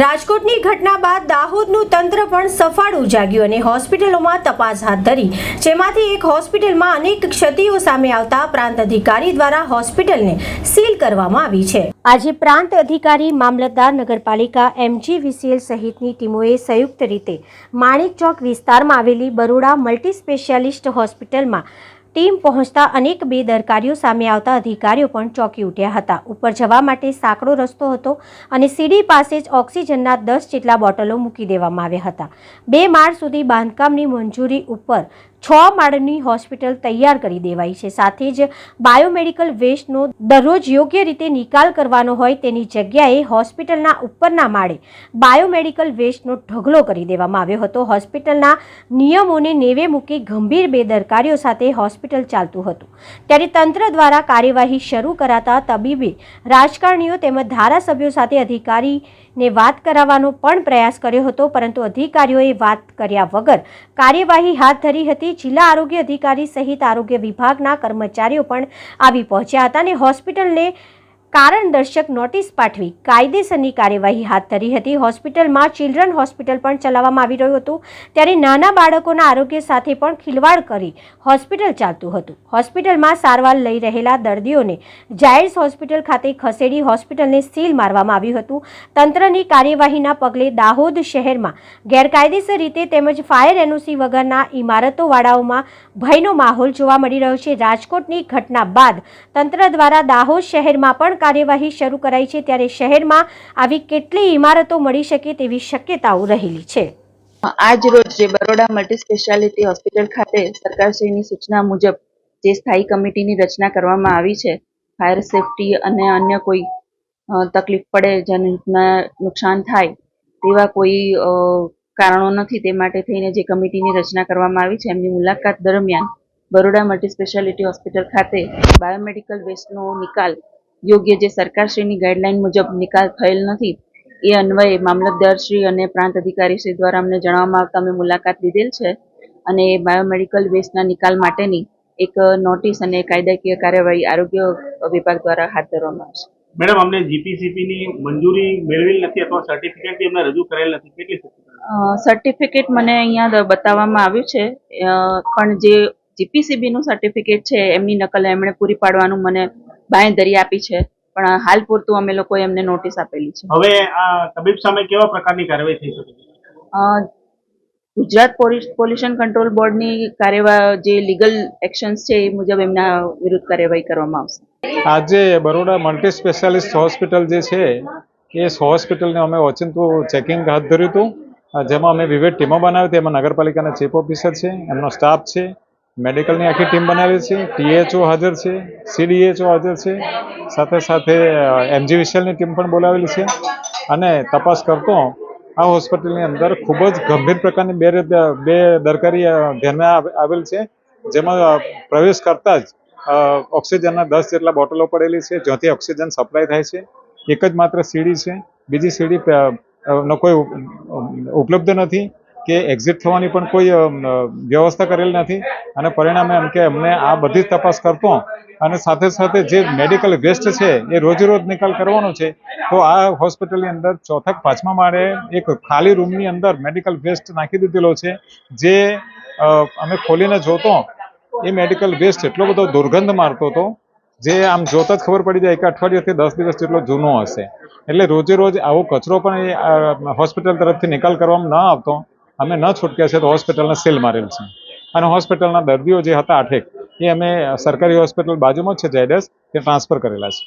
રાજકોટની ઘટના બાદ દાહોદનું તંત્ર પણ સફાળું જાગ્યું અને હોસ્પિટલોમાં તપાસ હાથ ધરી. જેમાંથી એક હોસ્પિટલમાં અનેક ક્ષતિઓ સામે આવતા પ્રાંત અધિકારી દ્વારા હોસ્પિટલને સીલ કરવામાં આવી છે. આજે પ્રાંત અધિકારી, મામલતદાર, નગરપાલિકા, એમજીવીસીએલ સહિતની ટીમોએ સંયુક્ત રીતે માણેક ચોક વિસ્તારમાં આવેલી બરોડા મલ્ટી સ્પેશિયાલિસ્ટ હોસ્પિટલમાં ટીમ પહોંચતા અનેક બેદરકારીઓ સામે આવતા અધિકારીઓ પણ ચોંકી ઉઠ્યા હતા. ઉપર જવા માટે સાંકડો રસ્તો હતો અને સીડી પાસે જ ઓક્સિજનના દસ જેટલા બોટલો મૂકી દેવામાં આવ્યા હતા. બે માળ સુધી બાંધકામની મંજૂરી ઉપર છ માળની હોસ્પિટલ તૈયાર કરી દેવાઈ છે. સાથે જ બાયોમેડિકલ વેસ્ટનો દરરોજ યોગ્ય રીતે નિકાલ કરવાનો હોય તેની જગ્યાએ હોસ્પિટલના ઉપરના માળે બાયોમેડિકલ વેસ્ટનો ઢગલો કરી દેવામાં આવ્યો હતો. હોસ્પિટલના નિયમોને નેવે મૂકી ગંભીર બેદરકારીઓ સાથે હોસ્પિટલ ચાલતું હતું. ત્યારે તંત્ર દ્વારા કાર્યવાહી શરૂ કરાતા તબીબે રાજકારણીઓ તેમજ ધારાસભ્યો સાથે અધિકારીને વાત કરાવવાનો પણ પ્રયાસ કર્યો હતો, પરંતુ અધિકારીઓએ વાત કર્યા વગર કાર્યવાહી હાથ ધરી હતી. જિલ્લા આરોગ્ય અધિકારી સહિત આરોગ્ય વિભાગના કર્મચારીઓ પણ આવી પહોંચ્યા હતા અને હોસ્પિટલને કારણ દર્શક નોટિસ પાઠવી કાયદેસરની કાર્યવાહી હાથ ધરી હતી. હોસ્પિટલમાં ચિલ્ડ્રન હોસ્પિટલ પણ ચલાવવામાં આવી રહ્યું હતું. ત્યારે નાના બાળકોના આરોગ્ય સાથે પણ ખિલવાડ કરી હોસ્પિટલ ચાલતું હતું. હોસ્પિટલમાં સારવાર લઈ રહેલા દર્દીઓને જાયડ્સ હોસ્પિટલ ખાતે ખસેડી હોસ્પિટલને સીલ મારવામાં આવ્યું હતું. તંત્રની કાર્યવાહીના પગલે દાહોદ શહેરમાં ગેરકાયદેસર રીતે તેમજ ફાયર એનઓસી વગરના ઇમારતોવાળાઓમાં ભયનો માહોલ જોવા મળી રહ્યો છે. રાજકોટની ઘટના બાદ તંત્ર દ્વારા દાહોદ શહેરમાં પણ કાર્યવાહી શરૂ કરાઈ છે ત્યારે શહેરમાં આવી કેટલી ઇમારતો મળી શકે તેવી શક્યતાઓ રહેલી છે. આજ રોજ જે બરોડા મલ્ટી સ્પેશિયાલિટી હોસ્પિટલ ખાતે સરકારશ્રીની સૂચના મુજબ જે સ્થાયી કમિટીની રચના કરવામાં આવી છે, ફાયર સેફટી અને અન્ય કોઈ તકલીફ પડે જેના નુકસાન થાય તેવા કોઈ કારણો નથી તે માટે થઈને જે કમિટીની રચના કરવામાં આવી છે એમની મુલાકાત દરમિયાન બરોડા મલ્ટી સ્પેશિયાલિટી હોસ્પિટલ ખાતે બાયોમેડિકલ વેસ્ટનો નિકાલ યોગ્ય જે સરકારશ્રીની ગાઈડલાઈન મુજબ નિકાલ થયેલ નથી એ અન્વયે મામલતદારશ્રી અને પ્રાંત અધિકારીશ્રી દ્વારા અમને જણાવવામાં આવતા અમે મુલાકાત લીધેલ છે અને બાયોમેડિકલ વેસ્ટના નિકાલ માટેની એક નોટિસ અને કાયદાકીય કાર્યવાહી આરોગ્ય વિભાગ દ્વારા હાથ ધરવામાં આવશે. મેડમ અમને જીપીસીપીની મંજૂરી મેળવેલ નથી અથવા સર્ટિફિકેટ બી અમને રજૂ કરેલ નથી. કેટલી સર્ટિફિકેટ મને અહીંયા બતાવવામાં આવ્યું છે. પણ જે જીપીસીબીનું સર્ટિફિકેટ છે એમની નકલ એમણે પૂરી પાડવાનું મને બાંયધરી આપી છે. પણ હાલ પૂરતું અમે લોકો એમને નોટિસ આપેલી છે. હવે આ તબીબ સામે કેવા પ્રકારની કાર્યવાહી થઈ શકે ગુજરાત પોલ્યુશન કંટ્રોલ બોર્ડની કાર્યવાહી જે લીગલ એક્શન્સ છે એ મુજબ એમના વિરુદ્ધ કાર્યવાહી કરવામાં આવશે. આજે બરોડા મલ્ટી સ્પેશિયાલિસ્ટ હોસ્પિટલ જે છે એ હોસ્પિટલને અમે ઓચિંતું ચેકિંગ હાથ ધર્યું હતું. જેમાં અમે વિવિધ ટીમો બનાવી હતી. એમાં નગરપાલિકાના ચીફ ઓફિસર છે એમનો સ્ટાફ છે મેડિકલની આખી ટીમ બનાવેલી છે, ટીએચઓ હાજર છે, સીડીએચઓ હાજર છે, સાથે સાથે એમજી ટીમ પણ બોલાવેલી છે અને તપાસ કરતો આ હોસ્પિટલની અંદર ખૂબ જ ગંભીર પ્રકારની બે બે દરકારી ધ્યાનમાં આવેલ છે, જેમાં પ્રવેશ કરતા જ ઓક્સિજનના દસ જેટલા બોટલો પડેલી છે, જ્યાંથી ઓક્સિજન સપ્લાય થાય છે. એક જ માત્ર સીડી છે, બીજી સીડી નો કોઈ ઉપલબ્ધ નથી. કે એક્ઝિટ થવાની પણ કોઈ વ્યવસ્થા કરેલ નથી. અને પરિણામે એમ કે અમને આ બધી જ તપાસ કરતો અને સાથે સાથે જે મેડિકલ વેસ્ટ છે એ રોજે રોજ નિકાલ કરવાનો છે, તો આ હોસ્પિટલની અંદર ચોથા કે પાંચમા માળે એક ખાલી રૂમની અંદર મેડિકલ વેસ્ટ નાખી દીધેલો છે. જે અમે ખોલીને જોતો, એ મેડિકલ વેસ્ટ એટલો બધો દુર્ગંધ મારતો હતો, જે આમ જોતા જ ખબર પડી જાય કે અઠવાડિયાથી દસ દિવસ જેટલો જૂનો હશે. એટલે રોજે રોજ આવો કચરો પણ એ હોસ્પિટલ તરફથી નિકાલ કરવામાં ન આવતો. અમે ન છૂટક્યા છે તો હોસ્પિટલને સીલ મારેલ છે. અને હોસ્પિટલના દર્દીઓ જે હતા આઠેક, એ અમે સરકારી હોસ્પિટલ બાજુમાં જ છે ઝાયડસ એ ટ્રાન્સફર કરેલા છે.